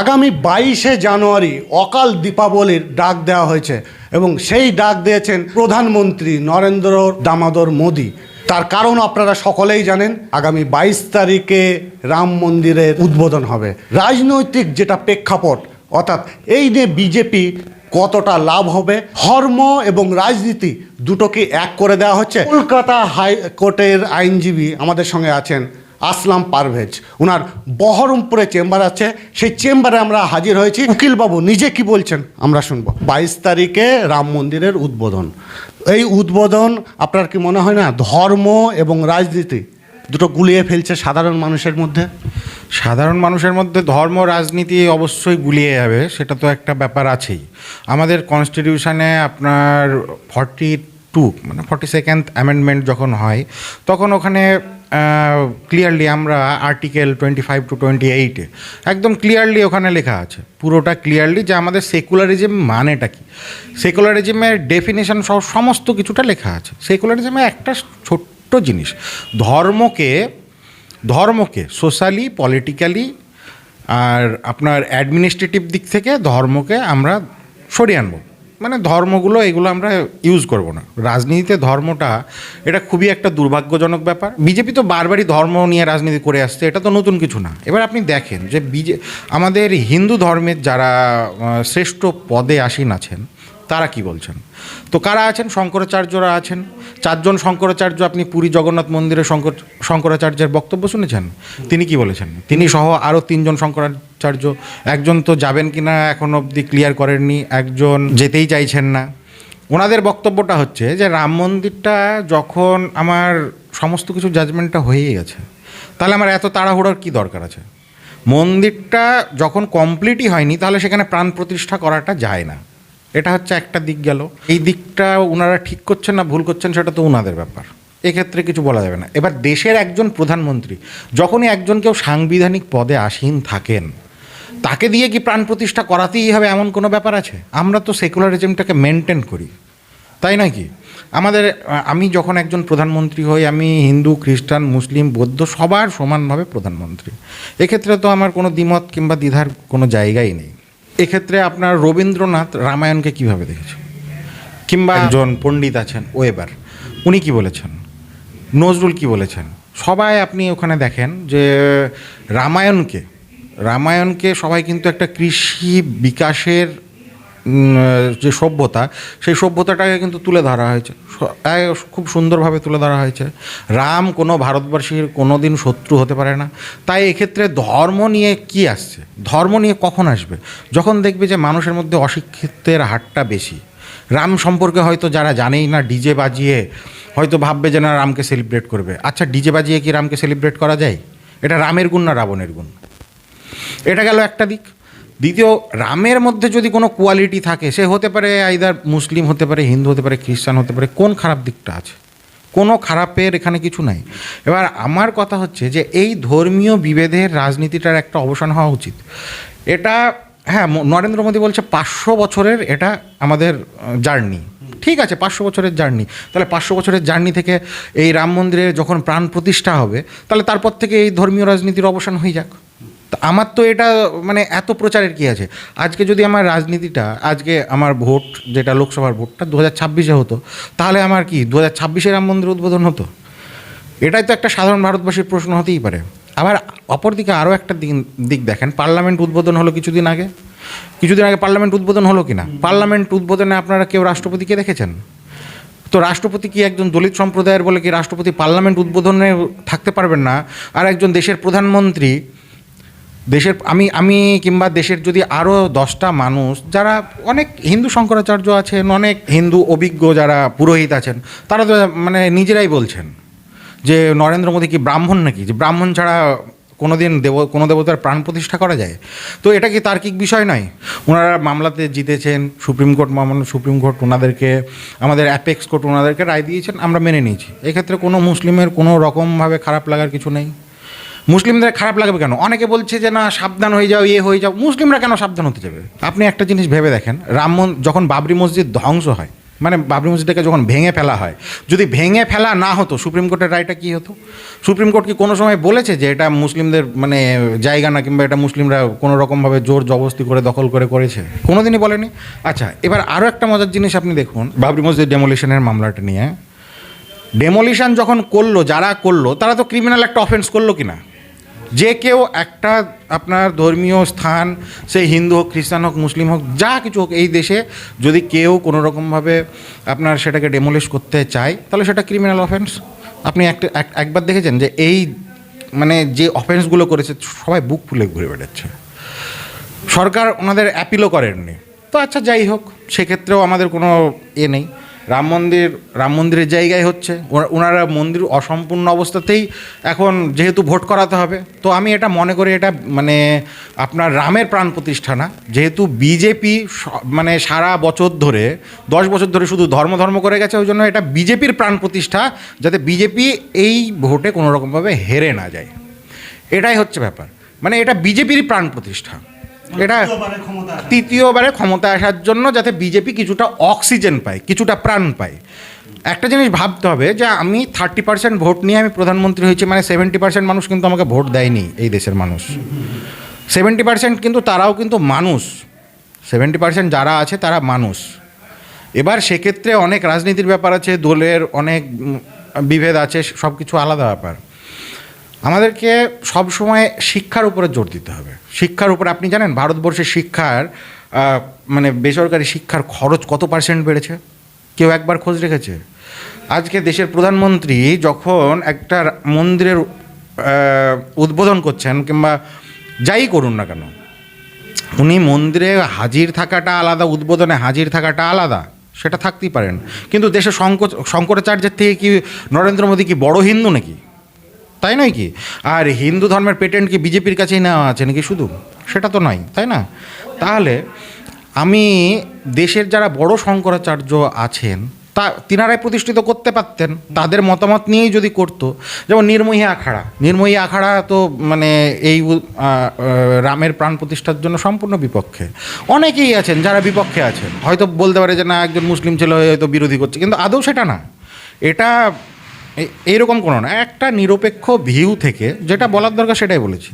আগামী বাইশে জানুয়ারি অকাল দীপাবলির ডাক দেওয়া হয়েছে এবং সেই ডাক দিয়েছেন প্রধানমন্ত্রী নরেন্দ্র দামোদর মোদী। তার কারণ আপনারা সকলেই জানেন, আগামী বাইশ তারিখে রাম মন্দিরের উদ্বোধন হবে। রাজনৈতিক যেটা প্রেক্ষাপট, অর্থাৎ এই নিয়ে বিজেপি কতটা লাভ হবে, ধর্ম এবং রাজনীতি দুটোকে এক করে দেওয়া হচ্ছে। কলকাতা হাইকোর্টের আইনজীবী আমাদের সঙ্গে আছেন আসলাম পারভেজ। ওনার বহরমপুরে চেম্বার আছে, সেই চেম্বারে আমরা হাজির হয়েছি। উকিলবাবু, নিজে কি বলছেন? আমরা শুনব। বাইশ তারিখে রাম মন্দিরের উদ্বোধন। এই উদ্বোধন, আপনার কি মনে হয় না, ধর্ম এবং রাজনীতি দুটো গুলিয়ে ফেলছে সাধারণ মানুষের মধ্যে? সাধারণ মানুষের মধ্যে ধর্ম, রাজনীতি অবশ্যই গুলিয়ে যাবে, সেটা তো একটা ব্যাপার আছেই। আমাদের কনস্টিটিউশনে আপনার ফর্টি টু মানে ফর্টি সেকেন্ড অ্যামেন্ডমেন্ট যখন হয়, তখন ওখানে ক্লিয়ারলি আমরা article twenty five to twenty এইটে একদম ক্লিয়ারলি ওখানে লেখা আছে। পুরোটা ক্লিয়ারলি যে আমাদের সেকুলারিজম মানেটা কি? সেকুলারিজমের ডেফিনেশন সহ সমস্ত কিছুটা লেখা আছে। সেকুলারিজমে একটা ছোট্ট জিনিস, ধর্মকে ধর্মকে সোশ্যালি পলিটিক্যালি আর আপনার অ্যাডমিনিস্ট্রেটিভ দিক থেকে ধর্মকে আমরা সরিয়ে আনব। মানে ধর্মগুলো এগুলো আমরা ইউজ করব না। রাজনীতিতে ধর্মটা, এটা খুবই একটা দুর্ভাগ্যজনক ব্যাপার। বিজেপি তো বারবারই ধর্ম নিয়ে রাজনীতি করে আসছে, এটা তো নতুন কিছু না। এবার আপনি দেখেন যে বিজে আমাদের হিন্দু ধর্মের যারা শ্রেষ্ঠ পদে আসীন আছেন, তারা কি বলছেন? তো কারা আছেন? শঙ্করাচার্যরা আছেন। চারজন শঙ্করাচার্য, আপনি পুরী জগন্নাথ মন্দিরে শঙ্কর শঙ্করাচার্যের বক্তব্য শুনেছেন? তিনি কি বলেছেন? তিনি সহ আরও তিনজন শঙ্করাচার্য একজন তো যাবেন কি না এখন অবধি ক্লিয়ার করেননি, একজন যেতেই চাইছেন না। ওনাদের বক্তব্যটা হচ্ছে যে, রাম মন্দিরটা যখন আমার সমস্ত কিছু জাজমেন্টটা হয়েই গেছে, তাহলে আমার এত তাড়াহুড়োর কী দরকার আছে? মন্দিরটা যখন কমপ্লিটই হয়নি, তাহলে সেখানে প্রাণ প্রতিষ্ঠা করাটা যায় না। এটা হচ্ছে একটা দিক গেল। এই দিকটা ওনারা ঠিক করছেন না, ভুল করছেন, সেটা তো ওনাদের ব্যাপার। এক্ষেত্রে কিছু বলা যাবে না। এবার দেশের একজন প্রধানমন্ত্রী, যখনই একজন কেউ সাংবিধানিক পদে আসীন থাকেন তাকে দিয়ে কি প্রাণ প্রতিষ্ঠা করাতেই হবে এমন কোনো ব্যাপার আছে? আমরা তো সেকুলারিজমটাকে মেনটেন করি। তাই নয় কি? আমাদের আমি যখন একজন প্রধানমন্ত্রী হই আমি হিন্দু খ্রিস্টান মুসলিম বৌদ্ধ সবার সমানভাবে প্রধানমন্ত্রী। এক্ষেত্রে তো আমার কোনো দ্বিমত কিংবা দ্বিধার কোনো জায়গাই নেই। এক্ষেত্রে আপনার রবীন্দ্রনাথ রামায়ণকে কীভাবে দেখেছেন? কিংবা একজন পণ্ডিত আছেন ওয়েবার উনি কি বলেছেন? নজরুল কি বলেছেন? সবাই আপনি ওখানে দেখেন যে রামায়ণকে রামায়ণকে সবাই কিন্তু একটা কৃষি বিকাশের যে সভ্যতা, সেই সভ্যতাটাকে কিন্তু তুলে ধরা হয়েছে। খুব সুন্দরভাবে তুলে ধরা হয়েছে। রাম কোনো ভারতবর্ষীর কোনো দিন শত্রু হতে পারে না। তাই এক্ষেত্রে ধর্ম নিয়ে কি আসছে? ধর্ম নিয়ে কখন আসবে? যখন দেখবে যে মানুষের মধ্যে অশিক্ষিতের হারটা বেশি। রাম সম্পর্কে হয়তো যারা জানেই না, ডিজে বাজিয়ে হয়তো ভাববে যে না, রামকে সেলিব্রেট করবে। আচ্ছা ডিজে বাজিয়ে কি রামকে সেলিব্রেট করা যায়? এটা রামের গুণ না রাবণের গুণ? এটা গেল একটা দিক। দ্বিতীয়, রামের মধ্যে যদি কোনো কোয়ালিটি থাকে, সে হতে পারে আইদার মুসলিম হতে পারে, হিন্দু হতে পারে, খ্রিস্টান হতে পারে, কোন খারাপ দিকটা আছে? কোনো খারাপের এখানে কিছু নাই। এবার আমার কথা হচ্ছে যে এই ধর্মীয় বিভেদের রাজনীতিটার একটা অবসান হওয়া উচিত। এটা হ্যাঁ নরেন্দ্র মোদী বলছে পাঁচশো বছরের এটা আমাদের জার্নি। ঠিক আছে, পাঁচশো বছরের জার্নি। তাহলে পাঁচশো বছরের জার্নি থেকে এই রাম মন্দিরে যখন প্রাণ প্রতিষ্ঠা হবে, তাহলে তারপর থেকে এই ধর্মীয় রাজনীতির অবসান হয়ে যাক। আমার তো এটা মানে এত প্রচারের কি আছে? আজকে যদি আমার রাজনীতিটা, আজকে আমার ভোট, যেটা লোকসভার ভোটটা দু হাজার ছাব্বিশে হতো, তাহলে আমার কি দু হাজার ছাব্বিশে রাম মন্দির উদ্বোধন হতো? এটাই তো একটা সাধারণ ভারতবাসীর প্রশ্ন হতেই পারে। আবার অপরদিকে আরও একটা দিক দিক দেখেন, পার্লামেন্ট উদ্বোধন হলো কিছুদিন আগে। কিছুদিন আগে পার্লামেন্ট উদ্বোধন হলো কিনা? পার্লামেন্ট উদ্বোধনে আপনারা কেউ রাষ্ট্রপতিকে দেখেছেন? তো রাষ্ট্রপতি কি একজন দলিত সম্প্রদায়ের বলে কি রাষ্ট্রপতি পার্লামেন্ট উদ্বোধনে থাকতে পারবেন না? আর একজন দেশের প্রধানমন্ত্রী দেশের, আমি আমি কিংবা দেশের যদি আরও দশটা মানুষ যারা অনেক হিন্দু শঙ্করাচার্য আছেন, অনেক হিন্দু অভিজ্ঞ যারা পুরোহিত আছেন, তারা তো মানে নিজেরাই বলছেন যে নরেন্দ্র মোদী কি ব্রাহ্মণ নাকি? যে ব্রাহ্মণ ছাড়া কোনো দিন দেব, কোনো দেবতার প্রাণ প্রতিষ্ঠা করা যায়? তো এটা কি তার্কিক বিষয় নয়? ওনারা মামলাতে জিতেছেন, সুপ্রিম কোর্ট মামলা, সুপ্রিম কোর্ট ওনাদেরকে, আমাদের অ্যাপেক্স কোর্ট ওনাদেরকে রায় দিয়েছেন, আমরা মেনে নিয়েছি। এক্ষেত্রে কোনো মুসলিমের কোনো রকমভাবে খারাপ লাগার কিছু নেই। মুসলিমদের খারাপ লাগবে কেন? অনেকে বলছে যে, না, সাবধান হয়ে যাও ইয়ে হয়ে যাও। মুসলিমরা কেন সাবধান হতে যাবে? আপনি একটা জিনিস ভেবে দেখেন, রাম যখন বাবরি মসজিদ ধ্বংস হয় মানে বাবরি মসজিদটাকে যখন ভেঙে ফেলা হয়, যদি ভেঙে ফেলা না হতো, সুপ্রিম কোর্টের রায়টা কী হতো? সুপ্রিম কোর্ট কি কোনো সময় বলেছে যে, এটা মুসলিমদের মানে জায়গা না কিংবা এটা মুসলিমরা কোনো রকমভাবে জোর জবস্তি করে, দখল করে করেছে? কোনো দিনই বলেনি? আচ্ছা এবার আরও একটা মজার জিনিস আপনি দেখুন, বাবরি মসজিদ ডেমোলিশনের মামলাটা নিয়ে। ডেমোলিশন যখন করল, যারা করল, তারা তো ক্রিমিনাল একটা অফেন্স করল কিনা? যে কেউ একটা আপনার ধর্মীয় স্থান, সে হিন্দু হোক, খ্রিস্টান হোক, মুসলিম হোক, যা কিছু হোক, এই দেশে যদি কেউ কোনো রকমভাবে আপনার সেটাকে ডেমোলিশ করতে চায়, তাহলে সেটা ক্রিমিনাল অফেন্স আপনি একটা, এক- একবার দেখেছেন যে এই মানে যে অফেন্সগুলো করেছে, সবাই বুক ফুলে ঘুরে বেড়াচ্ছে। সরকার ওনাদের অ্যাপিলও করেননি। তো আচ্ছা যাই হোক, সেক্ষেত্রেও আমাদের কোনো এ নেই। রাম মন্দির, রাম মন্দিরের জায়গায় হচ্ছে। ওনারা মন্দির অসম্পূর্ণ অবস্থাতেই এখন যেহেতু ভোট করাতে হবে, তো আমি এটা মনে করি এটা মানে আপনার রামের প্রাণ প্রতিষ্ঠা না। যেহেতু বিজেপি মানে সারা বছর ধরে, দশ বছর ধরে শুধু ধর্ম ধর্ম করে গেছে, ওই জন্য এটা বিজেপির প্রাণ প্রতিষ্ঠা, যাতে বিজেপি এই ভোটে কোনো রকমভাবে হেরে না যায়। এটাই হচ্ছে ব্যাপার। মানে এটা বিজেপিরই প্রাণ প্রতিষ্ঠা। এটা তৃতীয়বারে ক্ষমতা আসার জন্য যাতে বিজেপি কিছুটা অক্সিজেন পায় কিছুটা প্রাণ পায়। একটা জিনিস ভাবতে হবে যে আমি থার্টি পার্সেন্ট ভোট নিয়ে আমি প্রধানমন্ত্রী হয়েছি মানে সেভেন্টি পার্সেন্ট মানুষ কিন্তু আমাকে ভোট দেয়নি এই দেশের মানুষ। সেভেন্টি পার্সেন্ট কিন্তু তারাও কিন্তু মানুষ। সেভেন্টি পার্সেন্ট যারা আছে তারা মানুষ। এবার সেক্ষেত্রে অনেক রাজনীতির ব্যাপার আছে দলের অনেক বিভেদ আছে সব কিছু আলাদা ব্যাপার। আমাদেরকে সব সময় শিক্ষার উপরে জোর দিতে হবে। শিক্ষার উপরে, আপনি জানেন ভারতবর্ষের শিক্ষার মানে বেসরকারি শিক্ষার খরচ কত পার্সেন্ট বেড়েছে? কেউ একবার খোঁজ রেখেছে? আজকে দেশের প্রধানমন্ত্রী যখন একটা মন্দিরের উদ্বোধন করছেন কিংবা যাই করুন না কেন, উনি মন্দিরে হাজির থাকাটা আলাদা, উদ্বোধনে হাজির থাকাটা আলাদা, সেটা থাকতেই পারেন। কিন্তু দেশের শঙ্কর, শঙ্করাচার্যের থেকে কি নরেন্দ্র মোদী কি বড় হিন্দু নাকি? তাই নয় কি? আর হিন্দু ধর্মের পেটেন্ট কি বিজেপির কাছেই নেওয়া আছে নাকি শুধু? সেটা তো নয়, তাই না? তাহলে আমি দেশের যারা বড় শঙ্করাচার্য আছেন, তা তিনারাই প্রতিষ্ঠিত করতে পারতেন, তাদের মতামত নিয়েই যদি করতো, যেমন নির্মোহী আখাড়া। নির্মোহী আখাড়া তো মানে এই রামের প্রাণ প্রতিষ্ঠার জন্য সম্পূর্ণ বিপক্ষে। অনেকেই আছেন যারা বিপক্ষে আছেন, হয়তো বলতে পারে যে না, একজন মুসলিম ছেলে হয়ে হয়তো বিরোধী করছে, কিন্তু আদৌ সেটা না। এটা এইরকম কোনো না। একটা নিরপেক্ষ ভিউ থেকে যেটা বলার দরকার সেটাই বলেছি।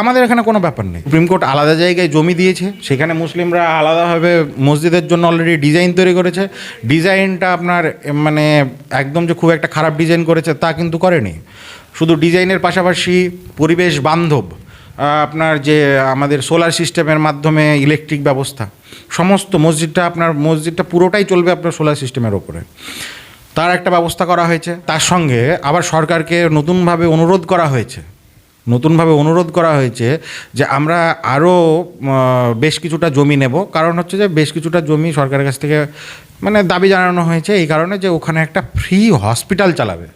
আমাদের এখানে কোনো ব্যাপার নেই। সুপ্রিম কোর্ট আলাদা জায়গায় জমি দিয়েছে, সেখানে মুসলিমরা আলাদাভাবে মসজিদের জন্য অলরেডি ডিজাইন তৈরি করেছে। ডিজাইনটা আপনার মানে একদম যে খুব একটা খারাপ ডিজাইন করেছে তা কিন্তু করেনি। শুধু ডিজাইনের পাশাপাশি পরিবেশ বান্ধব আপনার যে আমাদের সোলার সিস্টেমের মাধ্যমে ইলেকট্রিক ব্যবস্থা, সমস্ত মসজিদটা আপনার, মসজিদটা পুরোটাই চলবে আপনার সোলার সিস্টেমের ওপরে। তার একটা ব্যবস্থা করা হয়েছে। তার সঙ্গে আবার সরকারকে নতুনভাবে অনুরোধ করা হয়েছে। নতুনভাবে অনুরোধ করা হয়েছে যে আমরা আরও বেশ কিছুটা জমি নেব। কারণ হচ্ছে যে বেশ কিছুটা জমি সরকারের কাছ থেকে মানে দাবি জানানো হয়েছে এই কারণে যে ওখানে একটা ফ্রি হসপিটাল চালাবে।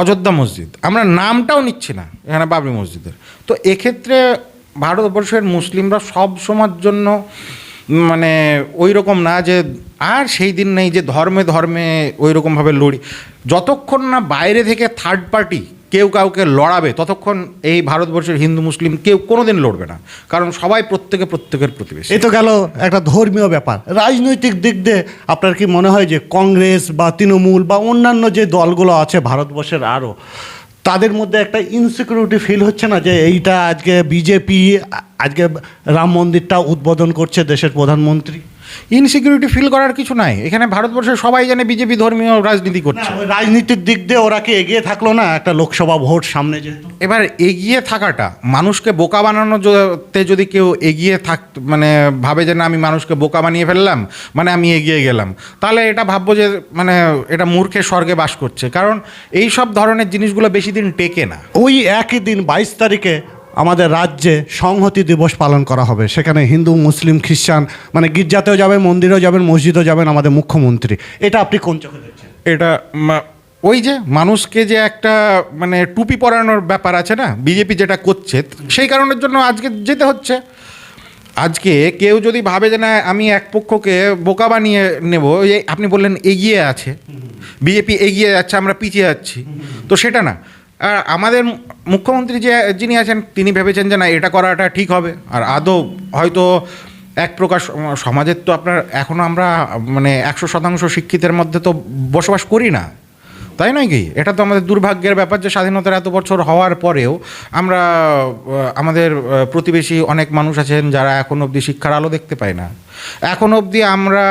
অযোধ্যা মসজিদ। আমরা নামটাও নিচ্ছি না এখানে বাবরি মসজিদের। তো এক্ষেত্রে ভারতবর্ষের মুসলিমরা সব সময়ের জন্য মানে ওই রকম না যে আর সেই দিন নেই যে ধর্মে ধর্মে ওই রকমভাবে লড়ি। যতক্ষণ না বাইরে থেকে থার্ড পার্টি কেউ কাউকে লড়াবে, ততক্ষণ এই ভারতবর্ষের হিন্দু, মুসলিম কেউ কোনোদিন লড়বে না। কারণ সবাই প্রত্যেকে প্রত্যেকের প্রতিবেশী। এ তো গেল একটা ধর্মীয় ব্যাপার। রাজনৈতিক দিক দিয়ে আপনার কি মনে হয় যে কংগ্রেস বা তৃণমূল বা অন্যান্য যে দলগুলো আছে ভারতবর্ষের আরও, তাদের মধ্যে একটা ইনসিকিউরিটি ফিল হচ্ছে না যে এইটা আজকে বিজেপি আজকে রাম মন্দিরটা উদ্বোধন করছে দেশের প্রধানমন্ত্রী? ইনসিকিউরিটি ফিল করার কিছু নাই। এখানে ভারতবর্ষের সবাই জানে বিজেপি ধর্মীয় রাজনীতি করছে। রাজনীতির দিক দিয়ে ওরা কি এগিয়ে থাকল না? একটা লোকসভা ভোট সামনে যেহেতু এবার এগিয়ে থাকাটা মানুষকে বোকা বানানো তে যদি কেউ এগিয়ে থাক মানে ভাবে যে না আমি মানুষকে বোকা বানিয়ে ফেললাম মানে আমি এগিয়ে গেলাম। তাহলে এটা ভাববো যে মানে এটা মূর্খে স্বর্গে বাস করছে। কারণ এই সব ধরনের জিনিসগুলো বেশি দিন টেকে না। ওই একই দিন বাইশ তারিখে আমাদের রাজ্যে সংহতি দিবস পালন করা হবে। সেখানে হিন্দু মুসলিম খ্রিস্টান মানে গির্জাতেও যাবেন মন্দিরেও যাবেন মসজিদেও যাবেন আমাদের মুখ্যমন্ত্রী। এটা আপনি কোন চোখে দেখছেন? এটা ওই যে মানুষকে যে একটা মানে টুপি পরানোর ব্যাপার আছে না বিজেপি যেটা করছে সেই কারণের জন্য আজকে যেতে হচ্ছে। আজকে কেউ যদি ভাবে যে না আমি এক পক্ষকে বোকা বানিয়ে নেব আপনি বললেন এগিয়ে আছে বিজেপি এগিয়ে যাচ্ছে আমরা পিছিয়ে যাচ্ছি। তো সেটা না আর আমাদের মুখ্যমন্ত্রী যে, যিনি আছেন, তিনি ভেবেছেন যে না, এটা করাটা ঠিক হবে। আর আদৌ হয়তো এক প্রকার সমাজের তো আপনার এখনও আমরা মানে একশো শতাংশ শিক্ষিতের মধ্যে তো বসবাস করি না। তাই নয় কি? এটা তো আমাদের দুর্ভাগ্যের ব্যাপার যে স্বাধীনতার এত বছর হওয়ার পরেও আমরা আমাদের প্রতিবেশী অনেক মানুষ আছেন যারা এখন অবধি শিক্ষার আলো দেখতে পায় না। এখন অবধি আমরা,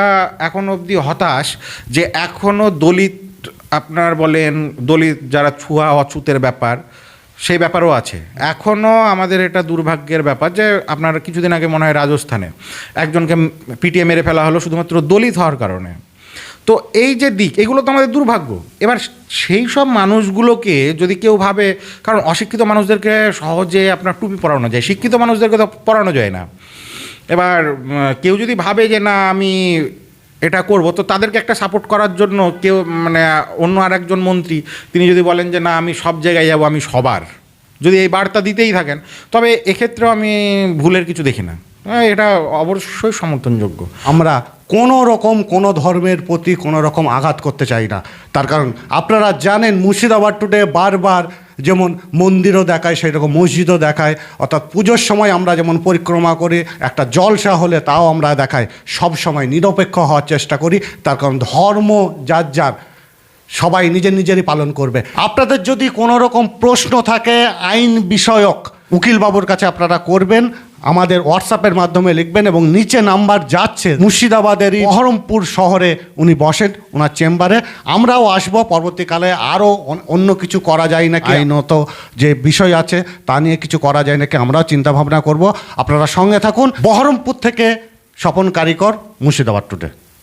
এখন অবধি হতাশ যে এখনও দলিত আপনার বলেন দলিত যারা ছুয়া অছুতের ব্যাপার, সেই ব্যাপারও আছে। এখনও আমাদের এটা দুর্ভাগ্যের ব্যাপার যে আপনার কিছুদিন আগে মনে হয় রাজস্থানে একজনকে পিটিএ মেরে ফেলা হলো শুধুমাত্র দলিত হওয়ার কারণে। তো এই যে দিক, এগুলো তো আমাদের দুর্ভাগ্য। এবার সেই সব মানুষগুলোকে যদি কেউ ভাবে, কারণ অশিক্ষিত মানুষদেরকে সহজে আপনার টুপি পরানো যায়, শিক্ষিত মানুষদেরকে তো পরানো যায় না। এবার কেউ যদি ভাবে যে না, আমি এটা করব। তো তাদেরকে একটা সাপোর্ট করার জন্য কেউ মানে অন্য আর একজন মন্ত্রী তিনি যদি বলেন যে না আমি সব জায়গায় যাব আমি সবার। যদি এই বার্তা দিতেই থাকেন তবে এক্ষেত্রেও আমি ভুলের কিছু দেখি না। হ্যাঁ, এটা অবশ্যই সমর্থনযোগ্য। আমরা কোনো রকম কোনো ধর্মের প্রতি কোনো রকম আঘাত করতে চাই না। তার কারণ আপনারা জানেন মুর্শিদাবাদ টুডে বারবার যেমন মন্দিরও দেখায় সেই রকম মসজিদও দেখায়। অর্থাৎ পুজোর সময় আমরা যেমন পরিক্রমা করি, একটা জলসা হলে তাও আমরা দেখাই। সব সময় নিরপেক্ষ হওয়ার চেষ্টা করি। তার কারণ ধর্ম যার যার, সবাই নিজের নিজেরই পালন করবে। আপনাদের যদি কোনো রকম প্রশ্ন থাকে, আইন বিষয়ক উকিল বাবুর কাছে আপনারা করবেন। আমাদের হোয়াটসঅ্যাপের মাধ্যমে লিখবেন এবং নিচে নাম্বার যাচ্ছে মুর্শিদাবাদেরই বহরমপুর শহরে উনি বসেন ওনার চেম্বারে। আমরাও আসব, পরবর্তীকালে আরও অন্য কিছু করা যায় নাকি? আইনত যে বিষয় আছে তা নিয়ে কিছু করা যায় নাকি আমরাও চিন্তাভাবনা করব। আপনারা সঙ্গে থাকুন, বহরমপুর থেকে স্বপন কারিকর, মুর্শিদাবাদ টুডে।